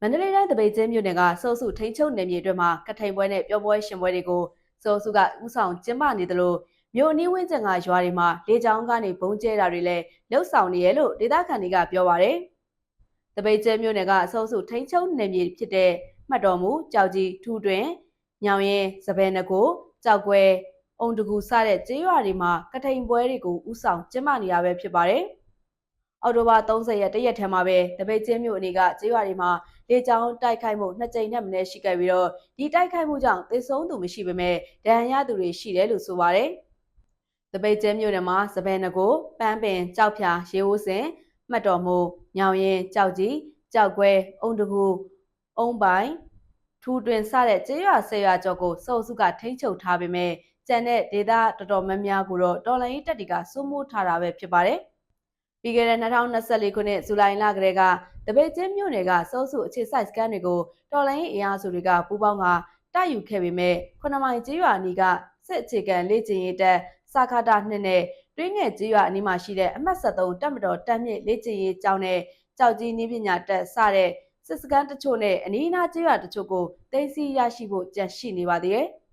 မန္တလေးတိုင်းတပိတ်ကျင်းမြို့နယ်ကစိုးစုထိန်ချုပ်နယ်မြေအတွင်းမှာကထိန်ပွဲနဲ့ပျော်ပွဲရှင်ပွဲတွေကိုစိုးစုကဥဆောင်ကျင်းပနေတယ်လို့မြို့အနီးဝန်းကျင်ကရွာတွေမှာလေကြောင်းကနေဘုံကျဲတာတွေလည်းလှုပ်ဆောင်နေရလို့ဒေသခံတွေကပြောပါရယ်တပိတ်ကျင်းမြို့နယ်ကစိုးစုထိန်ချုပ်နယ်မြေဖြစ်တဲ့မှတ်တော်မူကြောက်ကြီးထူတွင်ညောင်ရင်စပယ်နကိုကြောက်ကွဲအုံတကူစတဲ့ကျေးရွာတွေမှာကထိန်ပွဲတွေကိုဥဆောင်ကျင်းပနေရပဲဖြစ်ပါတယ် အော်တိုဘာ30ရက်တရက်ထဲမှာပဲတပိတ်ကျင်းမြို့အနေကကျေးရွာတွေမှာလေကြောင်းတိုက်ခိုက်မှုနှစ်ကြိမ်နဲ့မနည်းရှိခဲ့ပြီးတော့ဒီတိုက်ခိုက်မှုကြောင့်သေဆုံးသူမရှိပေမဲ့ဒဏ်ရာရသူတွေရှိတယ်လို့ဆိုပါတယ်။တပိတ်ကျဲမြို့နယ်မှာစပယ်နကိုပန်းပင်ကြောက်ဖြာရေဝစင်မှတ်တော်မူညောင်ရင်ကြောက်ကြီးကြောက်ကွဲအုံတကူအုံပိုင်ထူတွင်စတဲ့ကျေးရွာဆယ်ရွာကျော်ကိုစုပ်စုကထိန်းချုပ်ထားပေမဲ့ကျန်တဲ့ဒေသတော်တော်များများကိုတော့တော်လိုင်းတက်တီကစိုးမိုးထားတာပဲဖြစ်ပါတယ်။ ပြီးခဲ့တဲ့2024ခုနှစ်ဇူလိုင်လကတည်းကတပိတ်ချင်းမြို့နယ်ကစောစုအခြေစိုက်စကန်တွေကိုတော်လိုင်းအင်အားစုတွေကပူးပေါင်းကတိုက်ယူခဲ့ပေမဲ့ခုနမိုင်ကျေးရွာအနီးကစစ်အခြေခံလေ့ကျင့်ရေးတပ်စာခတာနှစ်နဲ့တွင်းငယ်ကျေးရွာအနီးမှာရှိတဲ့အမှတ်73တပ်မတော်တပ်မြင့်လေ့ကျင့်ရေးကျောင်းနဲ့ကြောက်ကြီးနည်းပညာတပ်စတဲ့စစ်စကန်တချို့နဲ့အနီးအနားကျေးရွာတချို့ကိုတင်စီရရှိဖို့ကြံရှိနေပါသေးတယ်။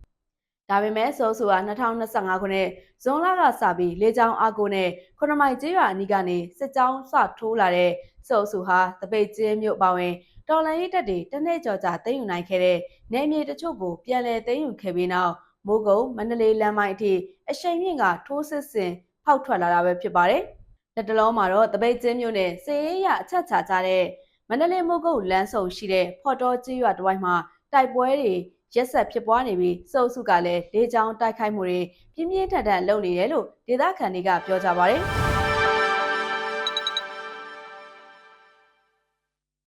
ဒါပေမဲ့ဆိုးဆိုတာ2025ခုနှစ်ဇွန်လကစပြီးလေကြောင်းအားကိုနဲ့ခုနမိုင်ကျေးရွာအနီးကနေစစ်ကြောင်းစထိုးလာတဲ့စုပ်စုဟာတပိတ်ကျင်းမြို့ပါဝင်တော်လန်ရေးတပ်တွေတနေ့ကျော်ကြာသိမ်းယူနိုင်ခဲ့တဲ့နယ်မြေတချို့ကိုပြန်လည်သိမ်းယူခဲ့ပြီးနောက်မိုးကုတ်မန္တလေးလမ်းမိုင်းအထိအရှိန်မြင့်ကထိုးစစ်ဆင်ဖောက်ထွက်လာတာပဲဖြစ်ပါတယ်။လက်တလုံးမှာတော့တပိတ်ကျင်းမြို့နယ်စေရေးရအချက်ချကြတဲ့မန္တလေးမိုးကုတ်လမ်းဆုံရှိတဲ့ဖော်တော်ကြီးရွာတစ်ဝိုက်မှာတိုက်ပွဲတွေ ရက်ဆက်ဖြစ်ပွားနေပြီးစုပ်စုကလည်းလေကြောင်းတိုက်ခိုက်မှုတွေပြင်းပြင်းထန်ထန်လုပ်နေတယ်လို့ဒေသခံတွေကပြောကြပါတယ်။